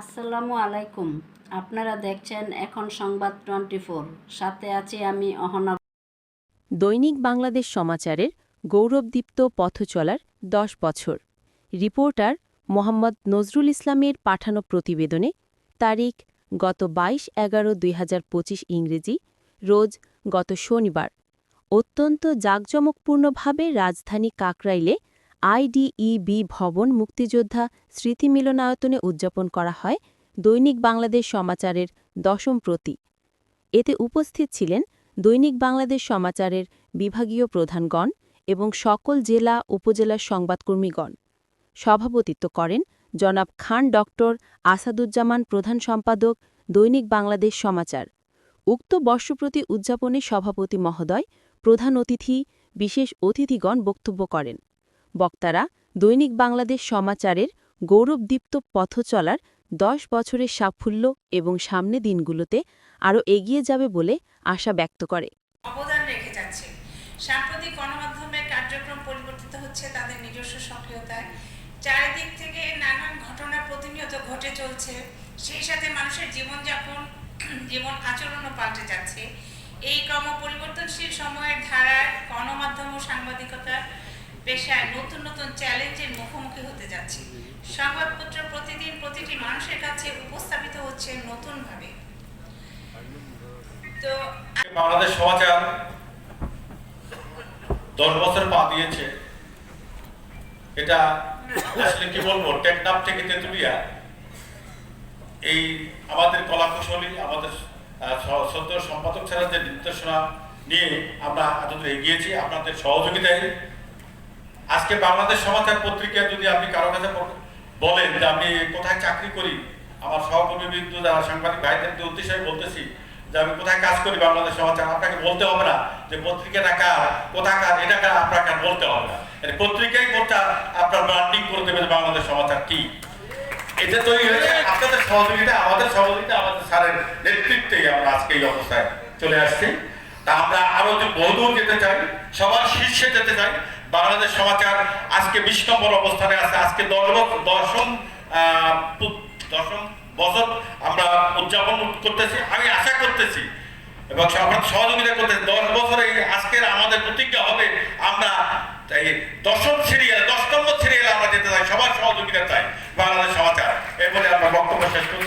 আসসালামু আলাইকুম। আপনারা দেখছেন এখন সংবাদ টোয়েন্টি সাথে আছি আমি অহনা। দৈনিক বাংলাদেশ সমাচারের গৌরবদীপ্ত পথ চলার দশ বছর। রিপোর্টার মোহাম্মদ নজরুল ইসলামের পাঠানো প্রতিবেদনে তারিখ, গত বাইশ এগারো দুই ইংরেজি, রোজ গত শনিবার। অত্যন্ত জাঁকজমকপূর্ণভাবে রাজধানী কাকরাইলে আইডিইবি ভবন মুক্তিযোদ্ধা স্মৃতি মিলনায়তনে উদযাপন করা হয় দৈনিক বাংলাদেশ সমাচারের দশম প্রতি। এতে উপস্থিত ছিলেন দৈনিক বাংলাদেশ সমাচারের বিভাগীয় প্রধানগণ এবং সকল জেলা উপজেলার সংবাদকর্মীগণ। সভাপতিত্ব করেন জনাব খান ডক্টর আসাদুজ্জামান প্রধান সম্পাদক, দৈনিক বাংলাদেশ সমাচার। উক্ত বর্ষপ্রতি উদযাপনে সভাপতি মহোদয় প্রধান অতিথি, বিশেষ অতিথিগণ বক্তব্য করেন। বক্তারা দৈনিক বাংলাদেশ সমাচারের গৌরবদীপ্ত পথ চলার দশ বছরের সাফল্য এবং সামনে দিনগুলোতে আরও এগিয়ে যাবে বলে আশা ব্যক্ত করে। অবদান রেখে যাচ্ছে। সাম্প্রতিক গণমাধ্যমের কার্যক্রম পরিবর্তিত হচ্ছে তাদের নিজস্ব সক্রিয়তায়। চারিদিক থেকে নানান ঘটনা প্রতিনিয়ত ঘটে চলছে। সেই সাথে মানুষের জীবনযাপন, জীবন আচরণও পাল্টে যাচ্ছে। এই ক্রম পরিবর্তনশীল সময়ের ধারায় গণমাধ্যম ও সাংবাদিকতার পেশায় নতুন নতুন চ্যালেঞ্জের মুখোমুখি হতে যাচ্ছে। সংবাদপত্র প্রতিদিন প্রতিটি মানুষের কাছে উপস্থাপিত হচ্ছে নতুনভাবে। তো বাংলাদেশ সমাচার দশ বছর পা দিয়েছে। এটা আসলে কি বলব? টেকনাফ থেকে তেতুলিয়া। এই আমাদের কলা কুশলী আমাদের সদ্য সম্পাদক ছাড়া যে নির্দেশনা নিয়ে আমরা এতদূর এগিয়েছি, আপনাদের সহযোগিতায়। আজকে বাংলাদেশ সমাচার পত্রিকা যদি আপনি কারও কাছে বলেন যে আমি কোথায় চাকরি করি, আমার সহকর্মীবৃন্দ যারা সাংবাদিক ভাইদের উদ্দেশ্যে আমি বলতেছি যে আমি কোথায় কাজ করি বাংলাদেশ সমাচার আপনাকে বলতে হবে না যে পত্রিকাটা কার, কোথাকার, এটা কার, আপনাকে আর বলতে হবে না। পত্রিকাই কোথা আপনার ব্র্যান্ডিং করে দেবে বাংলাদেশ সমাচার কি। এটা তৈরি হয়েছে। আপনাদের সহযোগিতা আমাদের সহযোগিতা আমাদের স্যারের নেতৃত্বেই আমরা আজকে এই অবস্থায় চলে আসছি। তা আমরা আরও যে বহুদূর যেতে চাই সবার শীর্ষে যেতে চাই। বাংলাদেশ সমাচার আজকে বিশ নম্বর অবস্থানে আছে। আজকে দশ বছর দশম দশম বছর আমরা উদযাপন করতেছি। আমি আশা করতেছি এবং সহযোগিতা করতেছি। দশ বছরে আজকের আমাদের প্রতিজ্ঞা হবে আমরা এই দশম সিরিয়াল দশ নম্বর সিরিয়াল আমরা যেতে চাই সবার সহযোগিতা চাই বাংলাদেশ সমাচার এই বলে আমরা বক্তব্য শেষ করছি